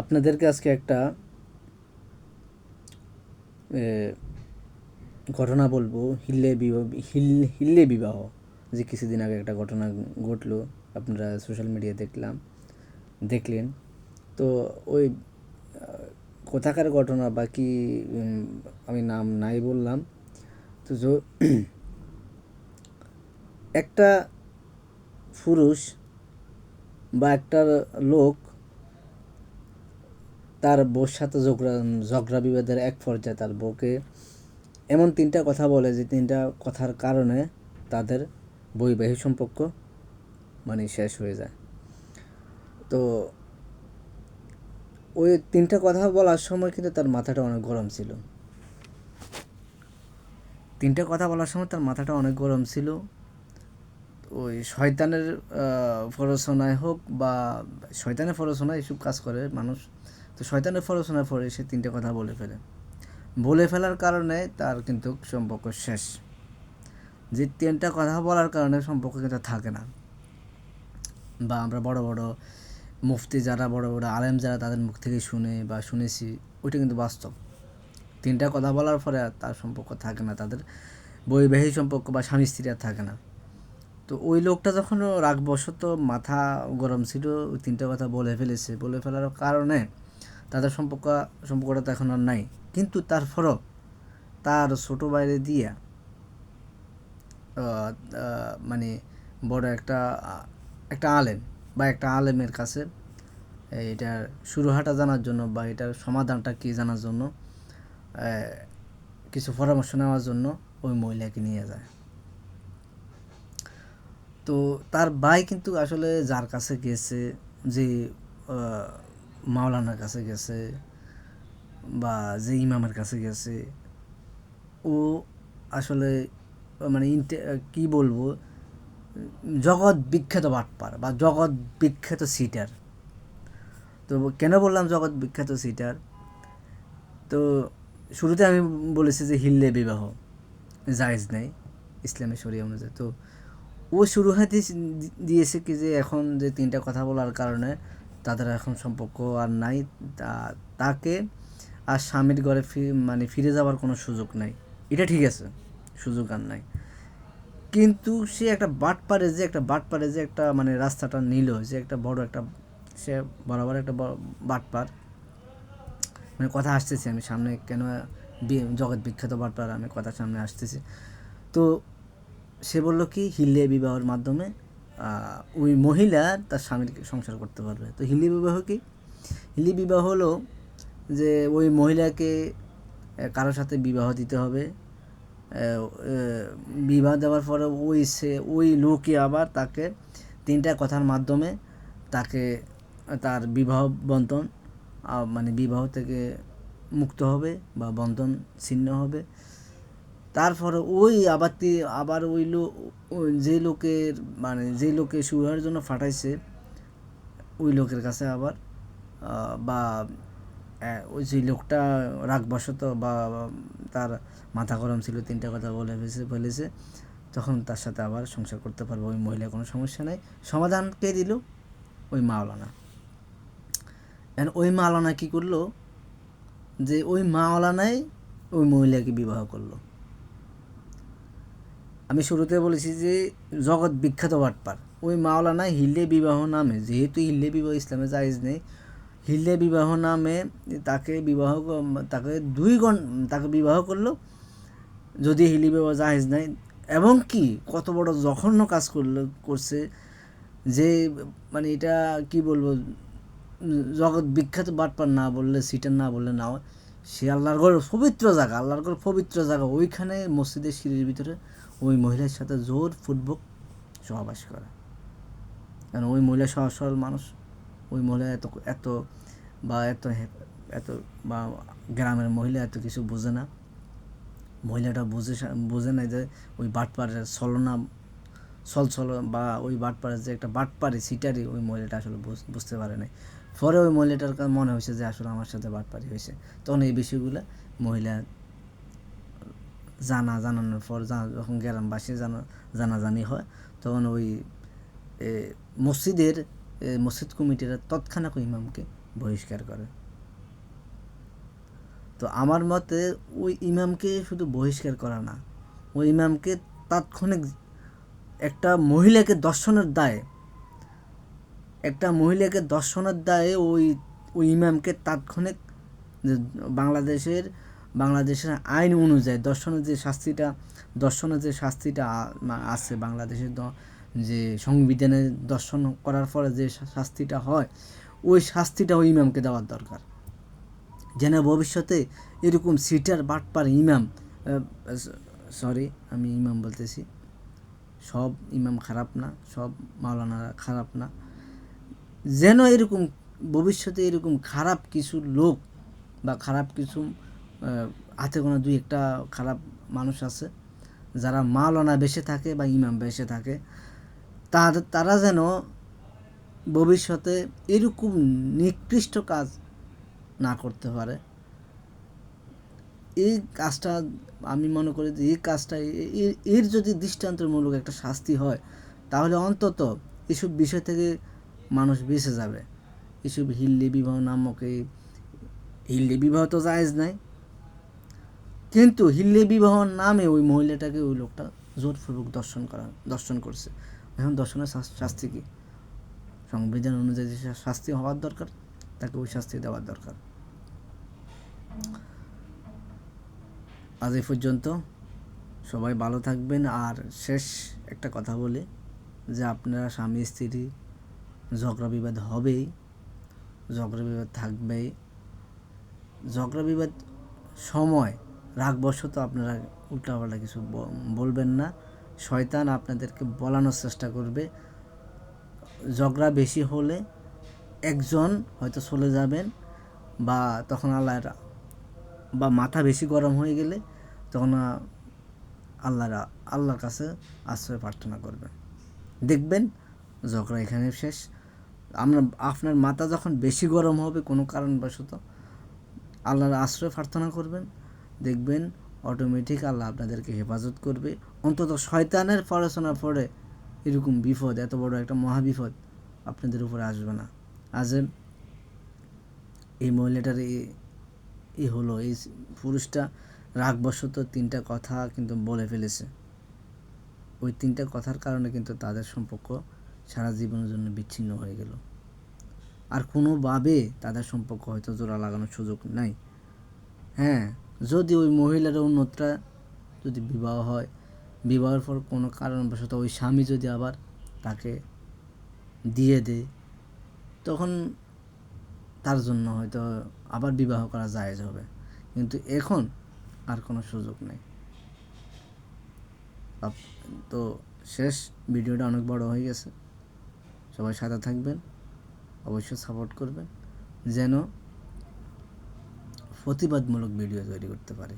আপনাদেরকে আজকে একটা ঘটনা বলব। হিল্লে বিবাহ, হিল, হিল্লে বিবাহ। যে কিছুদিন আগে একটা ঘটনা ঘটলো, আপনারা সোশ্যাল মিডিয়া দেখলাম, দেখলেন। তো ওই কোথাকার ঘটনা বা কি আমি নাম নাই বললাম। তো একটা পুরুষ বা একটা লোক তার বউর সাথে ঝগড়া ঝগড়া বিবাদের এক পর্যায়ে তার বউকে এমন তিনটা কথা বলে যে তিনটা কথার কারণে তাদের বৈবাহিক সম্পর্ক মানে শেষ হয়ে যায়। তো ওই তিনটা কথা বলার সময় কিন্তু তার মাথাটা অনেক গরম ছিল। তিনটা কথা বলার সময় তার মাথাটা অনেক গরম ছিল। ওই শয়তানের প্ররোচনায় হোক বা শয়তানের প্ররোচনায় এসব কাজ করে মানুষ। তো শয়তানের প্ররোচনায় পড়ে সে তিনটে কথা বলে ফেলে। বলে ফেলার কারণে তার কিন্তু সম্পর্ক শেষ। যে তিনটা কথা বলার কারণে সম্পর্ক কিন্তু থাকে না। বা আমরা বড় বড় মুফতি যারা, বড় বড় আলেম যারা তাদের মুখ থেকে শুনে বা শুনেছি, ওইটা কিন্তু বাস্তব। তিনটা কথা বলার পরে আর তার সম্পর্ক থাকে না, তাদের বৈবাহিক সম্পর্ক বা স্বামী স্ত্রী আর থাকে না। তো ওই লোকটা যখন রাগবশত মাথা গরম ছিল, ওই তিনটা কথা বলে ফেলেছে। বলে ফেলার কারণে তাদের সম্পর্ক, সম্পর্কটা তো এখন আর নাই। কিন্তু তারপরও তার ছোট বাইরে দিয়া মানে বড় একটা একটা আলেম, বা একটা আলেমের কাছে, এটার শুরুহাটা জানার জন্য বা এটার সমাধানটা কী জানার জন্য কিছু পরামর্শ নেওয়ার জন্য ওই মহিলাকে নিয়ে যায়। তো তার ভাই কিন্তু আসলে যার কাছে গেছে যে মাওলানার কাছে গেছে বা যে ইমামের কাছে গেছে, ও আসলে মানে কী বলব, জগৎ বিখ্যাত বাটপার বা জগৎ বিখ্যাত সিটার। তো কেন বললাম জগৎ বিখ্যাত সিটার? তো শুরুতে আমি বলেছি যে হিল্লে বিবাহ, জায়েজ নেই ইসলামের শরীয় অনুযায়ী। তো ও শুরু হাতে দিয়েছে কি যে এখন যে তিনটা কথা বলার কারণে তাদের এখন সম্পর্ক আর নাই। তাকে আর স্বামীর ঘরে মানে ফিরে যাওয়ার কোনো সুযোগ নাই। এটা ঠিক আছে, সুযোগ আর নাই। কিন্তু সে একটা বাট পারে যে একটা বাট পারে যে একটা মানে রাস্তাটা নিল, যে একটা বড় একটা, সে বরাবর একটা বাট পার মানে কথা আসতেছি, আমি সামনে কেন জগৎ বিখ্যাত বাটপার, আমি কথা সামনে আসতেছি। তো সে বলল কি হিল্লে বিবাহের মাধ্যমে ওই মহিলা তার স্বামীর সংসার করতে পারবে। তো হিলি বিবাহ কি? হিলি বিবাহ হলো যে ওই মহিলাকে কারোর সাথে বিবাহ দিতে হবে। বিবাহ দেওয়ার পরে ওই সে ওই লোকই আবার তাকে তিনটা কথার মাধ্যমে তাকে তার বিবাহ বন্ধন আহ, মানে বিবাহ থেকে মুক্ত হবে বা বন্ধন ছিন্ন হবে। তারপরে ওই আবার আবার ওই লোক যে লোকের মানে যে লোকে সুরার জন্য ফাটাইছে, ওই লোকের কাছে আবার বা ওই যে লোকটা রাগবশত বা, তার মাথা গরম ছিল, তিনটা কথা বলে ফেলেছে ফেলেছে, তখন তার সাথে আবার সংসার করতে পারব, ওই মহিলা কোনো সমস্যা নেই। সমাধান কে দিল? ওই মাওলানা। এখন ওই মাওলানা কী করল? যে ওই মাওলানাই ওই মহিলাকে বিবাহ করল। আমি শুরুতে বলেছি যে জগৎ বিখ্যাত বাটপার ওই মাওলানা হিল্লে বিবাহ নামে, যেহেতু হিল্লে বিবাহ ইসলামে জায়েজ নেই, হিল্লে বিবাহ নামে তাকে বিবাহ তাকে দুই ঘণ্টা তাকে বিবাহ করল, যদি হিলি বিবাহ জায়েজ নাই। এবং কি, কত বড় জঘন্য কাজ করল, করছে যে মানে এটা কি বলব, জগৎ বিখ্যাত বাটপার না বললে, সিটার না বললে না। সে আল্লাহর ঘর পবিত্র জায়গা, আল্লাহর ঘর পবিত্র জায়গা। ওইখানে মসজিদের সিঁড়ির ভিতরে ওই মহিলার সাথে জোর ফুটবক সহবাস করে। কারণ ওই মহিলা সহজ সরল মানুষ। ওই মহিলা এত এত বা এত এত বা গ্রামের মহিলা এত কিছু বোঝে না। মহিলাটা বুঝে বোঝে না যে ওই বাটপাড়ের ছলনা ছল ছল বা ওই বাটপাড়ের যে একটা বাটপাড়ি সিটারি ওই মহিলাটা আসলে বুঝ- বুঝতে পারে নাই। পরে ওই মহিলাটার মনে হয়েছে যে আসলে আমার সাথে বাটপাড়ি হয়েছে। তখন এই বিষয়গুলো মহিলা জানা, জানানোর পর যখন গ্রামবাসী জানা, জানাজানি হয়, তখন ওই মসজিদের মসজিদ কমিটিরা তৎক্ষণাৎ ইমামকে বহিষ্কার করে। তো আমার মতে ওই ইমামকে শুধু বহিষ্কার করা না, ওই ইমামকে তাৎক্ষণিক একটা মহিলাকে দর্শনের দায়ে, একটা মহিলাকে দর্শনের দায়ে ওই ওই ইমামকে তাৎক্ষণিক বাংলাদেশের বাংলাদেশের আইন অনুযায়ী দর্শনের যে শাস্তিটা, দর্শনের যে শাস্তিটা আছে বাংলাদেশের যে সংবিধানে দর্শন করার পরে যে শাস্তিটা হয়, ওই শাস্তিটা ওই ইমামকে দেওয়ার দরকার। যেন ভবিষ্যতে এরকম সিটার বাটপার ইমাম সরি, আমি ইমাম বলতেছি, সব ইমাম খারাপ না, সব মাওলানারা খারাপ না, যেন এরকম ভবিষ্যতে এরকম খারাপ কিছু লোক বা খারাপ কিছু হাতে কোনো দুই একটা খারাপ মানুষ আছে, যারা মাওলানা বেসে থাকে বা ইমাম বেসে থাকে তাদের তারা যেন ভবিষ্যতে এরকম নিকৃষ্ট কাজ না করতে পারে। এই কাজটা আমি মনে করি যে, এই কাজটা এর যদি দৃষ্টান্তমূলক একটা শাস্তি হয়, তাহলে অন্তত এসব বিষয় থেকে মানুষ বেঁচে যাবে। এসব হিল্লি বিবাহ নামক এই, হিল্লি বিবাহ তো জায়েজ নাই। কিন্তু হিল্লে বিবাহ নামে ওই মহিলাটাকে ওই লোকটা জোরপূর্বক দর্শন করা, দর্শন করছে। এখন দর্শনের শাস্তি কি? সংবিধান অনুযায়ী যে শাস্তি হওয়ার দরকার, তাকে ওই শাস্তি দেওয়ার দরকার। আজ এই পর্যন্ত। সবাই ভালো থাকবেন। আর শেষ একটা কথা বলে যে আপনারা স্বামী, স্ত্রী, ঝগড়া বিবাদ হবেই, ঝগড়া বিবাদ থাকবেই। ঝগড়া বিবাদ সময় রাগবশত আপনারা উল্টাপাল্টা কিছু বলবেন না। শয়তান আপনাদেরকে বলানোর চেষ্টা করবে। ঝগড়া বেশি হলে একজন হয়তো চলে যাবেন বা তখন আল্লাহর বা মাথা বেশি গরম হয়ে গেলে তখন আহ, আল্লাহর আল্লাহর কাছে আশ্রয় প্রার্থনা করবেন। দেখবেন ঝগড়া এখানে শেষ। আমরা আপনার মাথা যখন বেশি গরম হবে কোনো কারণবশত আল্লাহর আশ্রয় প্রার্থনা করবেন। দেখবেন অটোমেটিক আল্লাহ আপনাদেরকে হেফাজত করবে। অন্তত শয়তানের পড়াশোনার পরে এরকম বিপদ, এত বড় একটা মহাবিপদ আপনাদের উপরে আসবে না। আজ এই মহিলাটার এই হলো, এই পুরুষটা রাগবশত তিনটা কথা কিন্তু বলে ফেলেছে। ওই তিনটা কথার কারণে কিন্তু তাদের সম্পর্ক সারা জীবনের জন্য বিচ্ছিন্ন হয়ে গেল। আর কোনোভাবে তাদের সম্পর্ক হয়তো জোড়া লাগানোর সুযোগ নাই। হ্যাঁ যদি ওই মহিলার উন্নতটা যদি বিবাহ হয়, বিবাহের পর কোনো কারণবশত ওই স্বামী যদি আবার তাকে দিয়ে দেয়, তখন তার জন্য হয়তো আবার বিবাহ করা জায়েজ হবে। কিন্তু এখন আর কোনো সুযোগ নেই। তো শেষ, ভিডিওটা অনেক বড় হয়ে গেছে। সবাই সাথে থাকবেন, অবশ্যই সাপোর্ট করবেন। যেন প্রতিবাদমূলক ভিডিও তৈরি করতে পারে।